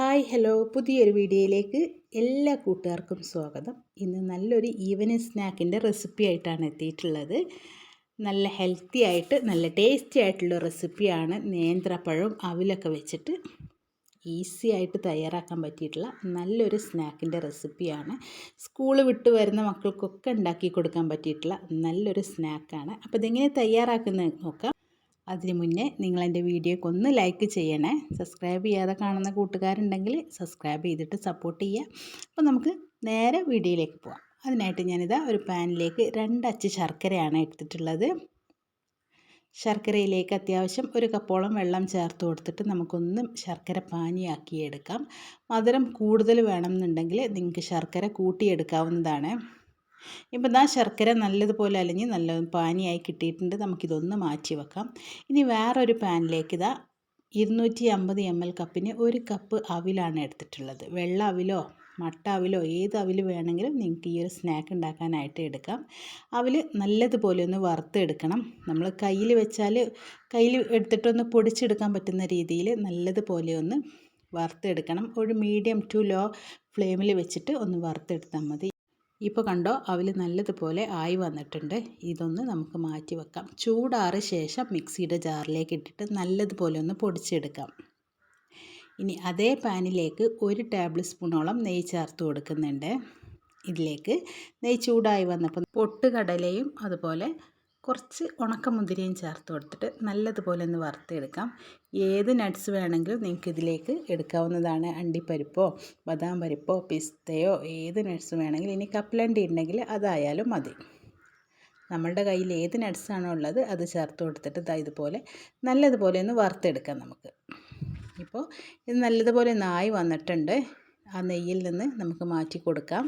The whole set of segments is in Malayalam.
Hi hello. പുതിയൊരു വീഡിയോയിലേക്ക് എല്ലാ കൂട്ടുകാർക്കും സ്വാഗതം. ഇന്ന് നല്ലൊരു ഈവനിങ് സ്നാക്കിന്റെ റെസിപ്പി ആയിട്ടാണ് എത്തിയിട്ടുള്ളത്. നല്ല ഹെൽത്തി ആയിട്ട് നല്ല ടേസ്റ്റി ആയിട്ടുള്ള റെസിപ്പിയാണ് നേന്ത്രപ്പഴവും അവിലൊക്കെ വെച്ചിട്ട് ഈസി ആയിട്ട് തയ്യാറാക്കാൻ പറ്റിയിട്ടുള്ള നല്ലൊരു സ്നാക്കിന്റെ റെസിപ്പിയാണ്. സ്കൂൾ വിട്ട് വരുന്ന മക്കൾക്കൊക്കെ ഉണ്ടാക്കി കൊടുക്കാൻ പറ്റിയിട്ടുള്ള നല്ലൊരു സ്നാക്കാണ്. അപ്പോൾ ഇതെങ്ങനെ തയ്യാറാക്കുന്നത് നോക്കാം. അതിന് മുന്നേ നിങ്ങൾ എന്റെ വീഡിയോക്ക് ഒന്ന് ലൈക്ക് ചെയ്യണേ. സബ്സ്ക്രൈബ് ചെയ്യാതെ കാണുന്ന കൂട്ടുകാരുണ്ടെങ്കിൽ സബ്സ്ക്രൈബ് ചെയ്തിട്ട് സപ്പോർട്ട് ചെയ്യുക. അപ്പോൾ നമുക്ക് നേരെ വീഡിയോയിലേക്ക് പോവാം. അതിനായിട്ട് ഞാനിതാ ഒരു പാനിലേക്ക് രണ്ടച്ച് ശർക്കരയാണ് എടുത്തിട്ടുള്ളത്. ശർക്കരയിലേക്ക് അത്യാവശ്യം ഒരു കപ്പോളം വെള്ളം ചേർത്ത് കൊടുത്തിട്ട് നമുക്കൊന്ന് ശർക്കര പാനിയാക്കിയെടുക്കാം. മധുരം കൂടുതൽ വേണമെന്നുണ്ടെങ്കിൽ നിങ്ങൾക്ക് ശർക്കര കൂട്ടിയെടുക്കാവുന്നതാണ്. ഇപ്പം ഇതാ ശർക്കര നല്ലതുപോലെ അലിഞ്ഞ് നല്ല പാനിയായി കിട്ടിയിട്ടുണ്ട്. നമുക്കിതൊന്ന് മാറ്റി വെക്കാം. ഇനി വേറൊരു പാനിലേക്ക് ഇതാ ഇരുന്നൂറ്റി അമ്പത് എം എൽ കപ്പിന് ഒരു കപ്പ് അവിലാണ് എടുത്തിട്ടുള്ളത്. വെള്ള അവിലോ മട്ട അവിലോ ഏത് അവിൽ വേണമെങ്കിലും നിങ്ങൾക്ക് ഈ ഒരു സ്നാക്ക് ഉണ്ടാക്കാനായിട്ട് എടുക്കാം. അവിൽ നല്ലതുപോലെ ഒന്ന് വറുത്തെടുക്കണം. നമ്മൾ കയ്യിൽ വെച്ചാൽ കയ്യിൽ എടുത്തിട്ടൊന്ന് പൊടിച്ചെടുക്കാൻ പറ്റുന്ന രീതിയിൽ നല്ലതുപോലെ ഒന്ന് വറുത്തെടുക്കണം. ഒരു മീഡിയം ടു ലോ ഫ്ലെയിമിൽ വെച്ചിട്ട് ഒന്ന് വറുത്തെടുത്താൽ മതി. ഇപ്പോൾ കണ്ടോ അവൽ നല്ലതുപോലെ ആയി വന്നിട്ടുണ്ട്. ഇതൊന്ന് നമുക്ക് മാറ്റി വെക്കാം. ചൂടാറ ശേഷം മിക്സിയുടെ ജാറിലേക്ക് ഇട്ടിട്ട് നല്ലതുപോലെ ഒന്ന് പൊടിച്ചെടുക്കാം. ഇനി അതേ പാനിലേക്ക് ഒരു ടേബിൾ സ്പൂണോളം നെയ്യ് ചേർത്ത് കൊടുക്കുന്നുണ്ട്. ഇതിലേക്ക് നെയ്യ് ചൂടായി വന്നപ്പോൾ പൊട്ടുകടലയും അതുപോലെ കുറച്ച് ഉണക്കമുന്തിരിയും ചേർത്ത് കൊടുത്തിട്ട് നല്ലതുപോലെ ഒന്ന് വറുത്തെടുക്കാം. ഏത് നട്ട്സ് വേണമെങ്കിലും നിങ്ങൾക്ക് ഇതിലേക്ക് എടുക്കാവുന്നതാണ്. അണ്ടിപ്പരിപ്പോ ബദാം പരിപ്പോ പിസ്തയോ ഏത് നട്ട്സ് വേണമെങ്കിലും ഇനി കപ്പലണ്ടി ഉണ്ടെങ്കിൽ അതായാലും മതി. നമ്മളുടെ കയ്യിൽ ഏത് നട്ട്സാണോ ഉള്ളത് അത് ചേർത്ത് കൊടുത്തിട്ട് ഇതാ ഇതുപോലെ നല്ലതുപോലെ ഒന്ന് വറുത്തെടുക്കാം നമുക്ക്. ഇപ്പോൾ ഇത് നല്ലതുപോലെ നായി വന്നിട്ടുണ്ട്. ആ നെയ്യിൽ നിന്ന് നമുക്ക് മാറ്റി കൊടുക്കാം.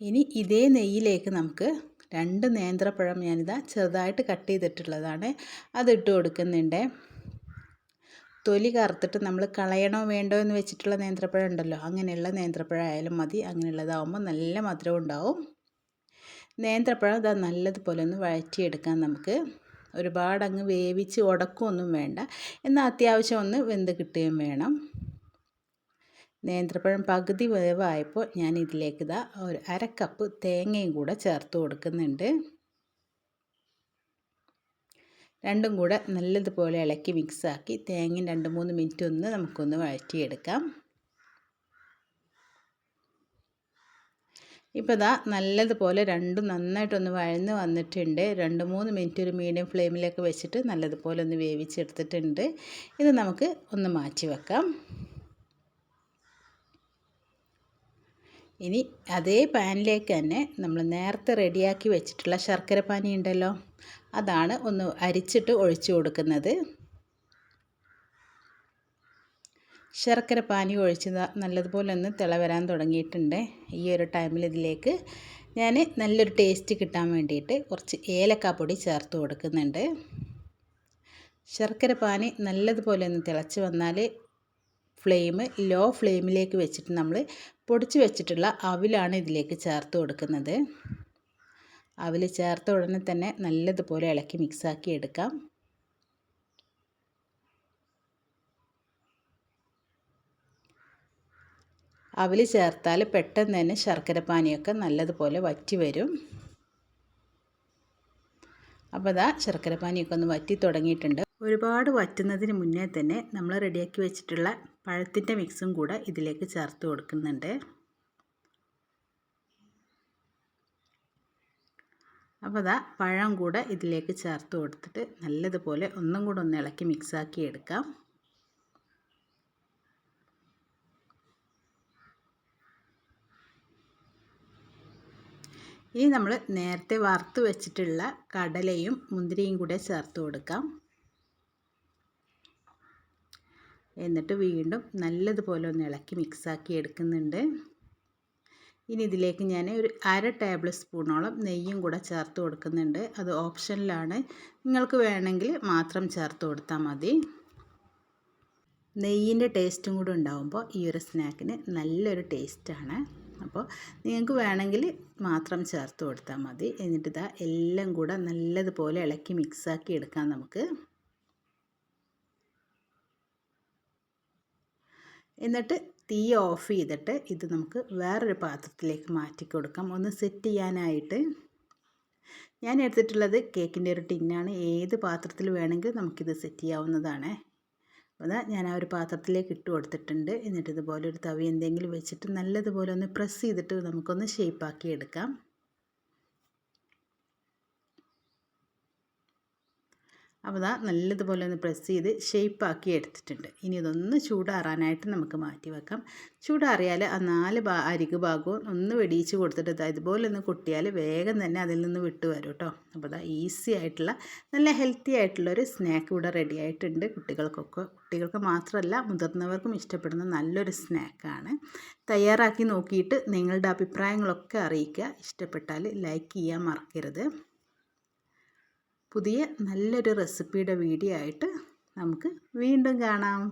ഇനി ഇതേ നെയ്യിലേക്ക് നമുക്ക് രണ്ട് നേന്ത്രപ്പഴം ഞാനിതാ ചെറുതായിട്ട് കട്ട് ചെയ്തിട്ടുള്ളതാണ്. അതിട്ട് കൊടുക്കുന്നുണ്ട്. തൊലി കറുത്തിട്ട് നമ്മൾ കളയണോ വേണ്ടോ എന്ന് വെച്ചിട്ടുള്ള നേന്ത്രപ്പഴം ഉണ്ടല്ലോ അങ്ങനെയുള്ള നേന്ത്രപ്പഴം ആയാലും മതി. അങ്ങനെയുള്ളതാവുമ്പോൾ നല്ല മധുരം ഉണ്ടാവും. നേന്ത്രപ്പഴം ഇതാ നല്ലതുപോലെ ഒന്ന് വഴറ്റിയെടുക്കാം നമുക്ക്. ഒരുപാട് അങ്ങ് വേവിച്ച് ഉടക്കൊന്നും വേണ്ട. എന്നാൽ അത്യാവശ്യം ഒന്ന് വെന്ത് കിട്ടുകയും വേണം. നേന്ത്രപ്പഴം പകുതി വേവായപ്പോൾ ഞാൻ ഇതിലേക്ക് ഇതാ ഒരു അര കപ്പ് തേങ്ങയും കൂടെ ചേർത്ത് കൊടുക്കുന്നുണ്ട്. രണ്ടും കൂടെ നല്ലതുപോലെ ഇളക്കി മിക്സാക്കി തേങ്ങയും രണ്ട് മൂന്ന് മിനിറ്റ് ഒന്ന് നമുക്കൊന്ന് വഴറ്റിയെടുക്കാം. ഇപ്പോൾ ഇതാ നല്ലതുപോലെ രണ്ടും നന്നായിട്ടൊന്ന് വഴന്ന് വന്നിട്ടുണ്ട്. രണ്ട് മൂന്ന് മിനിറ്റ് ഒരു മീഡിയം ഫ്ലെയിമിലേക്ക് വെച്ചിട്ട് നല്ലതുപോലെ ഒന്ന് വേവിച്ചെടുത്തിട്ടുണ്ട്. ഇത് നമുക്ക് ഒന്ന് മാറ്റി വെക്കാം. ഇനി അതേ പാനിലേക്ക് തന്നെ നമ്മൾ നേരത്തെ റെഡിയാക്കി വെച്ചിട്ടുള്ള ശർക്കര പാനി ഉണ്ടല്ലോ അതാണ് ഒന്ന് അരിച്ചിട്ട് ഒഴിച്ചു കൊടുക്കുന്നത്. ശർക്കര പാനി ഒഴിച്ച് നല്ലതുപോലെ ഒന്ന് തിള വരാൻ തുടങ്ങിയിട്ടുണ്ട്. ഈ ഒരു ടൈമിൽ ഇതിലേക്ക് ഞാൻ നല്ലൊരു ടേസ്റ്റ് കിട്ടാൻ വേണ്ടിയിട്ട് കുറച്ച് ഏലക്കാപ്പൊടി ചേർത്ത് കൊടുക്കുന്നുണ്ട്. ശർക്കര പാനി നല്ലതുപോലെ ഒന്ന് തിളച്ച് വന്നാൽ ഫ്ലെയിം ലോ ഫ്ലെയിമിലേക്ക് വെച്ചിട്ട് നമ്മൾ പൊടിച്ച് വെച്ചിട്ടുള്ള അവിലാണ് ഇതിലേക്ക് ചേർത്ത് കൊടുക്കുന്നത്. അവിൽ ചേർത്ത ഉടനെ തന്നെ നല്ലതുപോലെ ഇളക്കി മിക്സാക്കി എടുക്കാം. അവിൽ ചേർത്താൽ പെട്ടെന്ന് തന്നെ ശർക്കര പാനിയൊക്കെ നല്ലതുപോലെ വറ്റി വരും. അപ്പോൾ അതാ ശർക്കര പാനിയൊക്കെ ഒന്ന് വറ്റി തുടങ്ങിയിട്ടുണ്ട്. ഒരുപാട് വറ്റുന്നതിന് മുന്നേ തന്നെ നമ്മൾ റെഡിയാക്കി വെച്ചിട്ടുള്ള പഴത്തിന്റെ മിക്സും കൂടെ ഇതിലേക്ക് ചേർത്ത് കൊടുക്കുന്നുണ്ട്. അപ്പോൾ അതാ പഴം കൂടെ ഇതിലേക്ക് ചേർത്ത് കൊടുത്തിട്ട് നല്ലതുപോലെ ഒന്നും കൂടെ ഒന്ന് ഇളക്കി മിക്സാക്കി എടുക്കാം. ഇനി നമ്മൾ നേരത്തെ വറുത്ത് വെച്ചിട്ടുള്ള കടലയും മുന്തിരിയും കൂടെ ചേർത്ത് കൊടുക്കാം. എന്നിട്ട് വീണ്ടും നല്ലതുപോലെ ഒന്ന് ഇളക്കി മിക്സാക്കി എടുക്കുന്നുണ്ട്. ഇനി ഇതിലേക്ക് ഞാൻ ഒരു അര ടേബിൾ സ്പൂണോളം നെയ്യും കൂടെ ചേർത്ത് കൊടുക്കുന്നുണ്ട്. അത് ഓപ്ഷനിലാണ് നിങ്ങൾക്ക് വേണമെങ്കിൽ മാത്രം ചേർത്ത് കൊടുത്താൽ മതി. നെയ്യിന്റെ ടേസ്റ്റും കൂടെ ഉണ്ടാകുമ്പോൾ ഈ ഒരു സ്നാക്കിന് നല്ലൊരു ടേസ്റ്റാണ് അപ്പോൾ നിങ്ങൾക്ക് വേണമെങ്കിൽ മാത്രം ചേർത്ത് കൊടുത്താൽ മതി. എന്നിട്ട് എല്ലാം കൂടെ നല്ലതുപോലെ ഇളക്കി മിക്സാക്കി എടുക്കാം നമുക്ക്. എന്നിട്ട് തീ ഓഫ് ചെയ്തിട്ട് ഇത് നമുക്ക് വേറൊരു പാത്രത്തിലേക്ക് മാറ്റി കൊടുക്കാം. ഒന്ന് സെറ്റ് ചെയ്യാനായിട്ട്. ഞാൻ എടുത്തിട്ടുള്ളത് കേക്കിന്റെ ഒരു ടിന്നാണ് ഏത് പാത്രത്തിൽ വേണമെങ്കിലും നമുക്കിത് സെറ്റ് ചെയ്യാവുന്നതാണ്. അപ്പോൾ ഞാൻ ആ ഒരു പാത്രത്തിലേക്ക് ഇട്ട് കൊടുത്തിട്ടുണ്ട്. എന്നിട്ട് ഇതുപോലെ ഒരു തവി എന്തെങ്കിലും വെച്ചിട്ട് നല്ലതുപോലെ ഒന്ന് പ്രസ് ചെയ്തിട്ട് നമുക്കൊന്ന് ഷേപ്പാക്കി എടുക്കാം. അപ്പോൾ ഇതാ നല്ലതുപോലെ ഒന്ന് പ്രസ് ചെയ്ത് ഷേപ്പാക്കി എടുത്തിട്ടുണ്ട്. ഇനി ഇതൊന്ന് ചൂടാറാനായിട്ട് നമുക്ക് മാറ്റി വെക്കാം. ചൂടാറിയാൽ ആ നാല് ഭാ അരികു ഭാഗവും ഒന്ന് വെടിയിച്ച് കൊടുത്തിട്ട് ഇതാ ഇതുപോലെ ഒന്ന് കുട്ടിയാൽ വേഗം തന്നെ അതിൽ നിന്ന് വിട്ടു വരും കേട്ടോ. അപ്പോൾ ഇതാ ഈസി ആയിട്ടുള്ള നല്ല ഹെൽത്തി ആയിട്ടുള്ളൊരു സ്നാക്ക് ഇവിടെ റെഡി ആയിട്ടുണ്ട് കുട്ടികൾക്കൊക്കെ. കുട്ടികൾക്ക് മാത്രമല്ല മുതിർന്നവർക്കും ഇഷ്ടപ്പെടുന്ന നല്ലൊരു സ്നാക്കാണ് തയ്യാറാക്കി നോക്കിയിട്ട് നിങ്ങളുടെ അഭിപ്രായങ്ങളൊക്കെ അറിയിക്കുക. ഇഷ്ടപ്പെട്ടാൽ ലൈക്ക് ചെയ്യാൻ മറക്കരുത്. പുതിയ നല്ലൊരു റെസിപ്പിയുടെ വീഡിയോ ആയിട്ട് നമുക്ക് വീണ്ടും കാണാം.